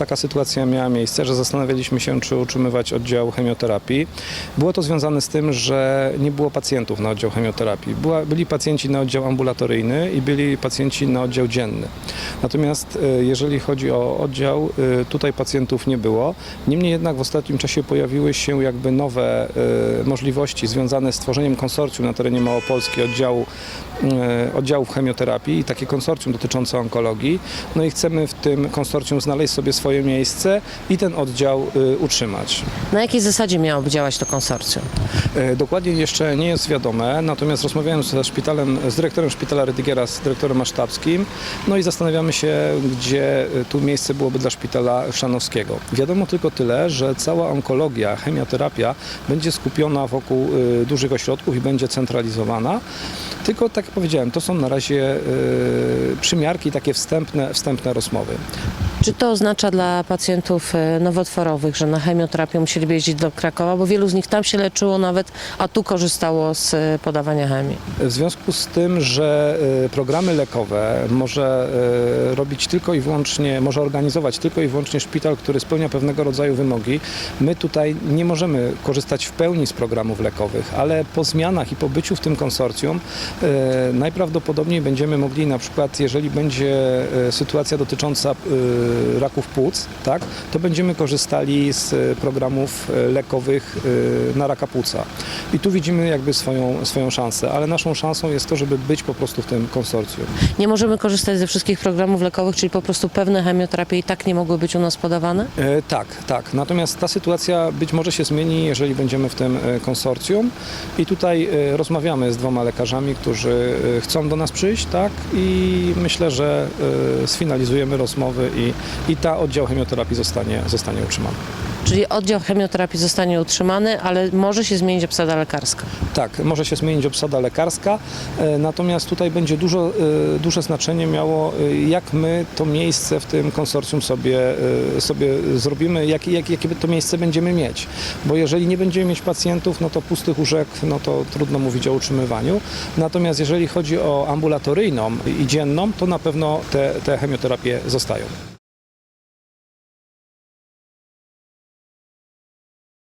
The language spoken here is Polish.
taka sytuacja miała miejsce, że zastanawialiśmy się, czy utrzymywać oddział chemioterapii. Było to związane z tym, że nie było pacjentów na oddział chemioterapii. Była, byli pacjenci na oddział ambulatoryjny i byli pacjenci na oddział dzienny. Natomiast e, jeżeli chodzi o oddział, e, tutaj pacjentów nie było. Niemniej jednak w ostatnim czasie pojawiły się jakby nowe e, możliwości związane z tworzeniem konsorcjum na terenie Małopolski oddziału, oddziałów chemioterapii i takie konsorcjum dotyczące onkologii. No i chcemy w tym konsorcjum znaleźć sobie swoje miejsce i ten oddział e, utrzymać. Na jakiej zasadzie miałoby działać to konsorcjum? E, Dokładnie jeszcze nie jest wiadome, natomiast rozmawiałem ze szpitalem, z dyrektorem szpitala Rydigera, z dyrektorem Asztabskim, no i zastanawiamy się, gdzie e, tu miejsce byłoby dla szpitala Chrzanowskiego. Wiadomo tylko tyle, że cała onkologia, chemioterapia będzie skupiona wokół e, dużych ośrodków i będzie centralizowana. Tylko tak jak powiedziałem, to są na razie e, przymiarki, takie wstępne, wstępne rozmowy. Czy to oznacza dla pacjentów e, nowotworowych, że na chemioterapię musieliby jeździć do Krakowa, bo wielu z nich tam się leczyło nawet, a tu korzystało z e, podawania chemii? W związku z tym, że programy lekowe może robić tylko i wyłącznie, może organizować tylko i wyłącznie szpital, który spełnia pewnego rodzaju wymogi, my tutaj nie możemy korzystać w pełni z programów lekowych, ale po zmianach i po byciu w tym konsorcjum najprawdopodobniej będziemy mogli na przykład, jeżeli będzie e, sytuacja dotycząca e, raków płuc, tak, to będziemy korzystali z e, programów e, lekowych e, na raka płuca. I tu widzimy jakby swoją, swoją szansę, ale naszą szansą jest to, żeby być po prostu w tym konsorcjum. Nie możemy korzystać ze wszystkich programów lekowych, czyli po prostu pewne chemioterapie i tak nie mogły być u nas podawane? E, tak, tak. Natomiast ta sytuacja być może się zmieni, jeżeli będziemy w tym e, konsorcjum. I tutaj e, rozmawiamy z dwoma lekarzami, którzy e, chcą do nas przyjść, tak? I myślę, że e, sfinalizujemy rozmowy i, i ta oddział chemioterapii zostanie, zostanie utrzymany. Czyli oddział chemioterapii zostanie utrzymany, ale może się zmienić obsada lekarska. Tak, może się zmienić obsada lekarska, e, natomiast tutaj będzie dużo, e, duże znaczenie miało, e, jak my to miejsce w tym konsorcjum sobie, sobie zrobimy, jak, jak, jakie to miejsce będziemy mieć. Bo jeżeli nie będziemy mieć pacjentów, no to pustych łóżek, no to trudno mówić o utrzymywaniu. Natomiast jeżeli chodzi o ambulatoryjną i dzienną, to na pewno te, te chemioterapie zostają.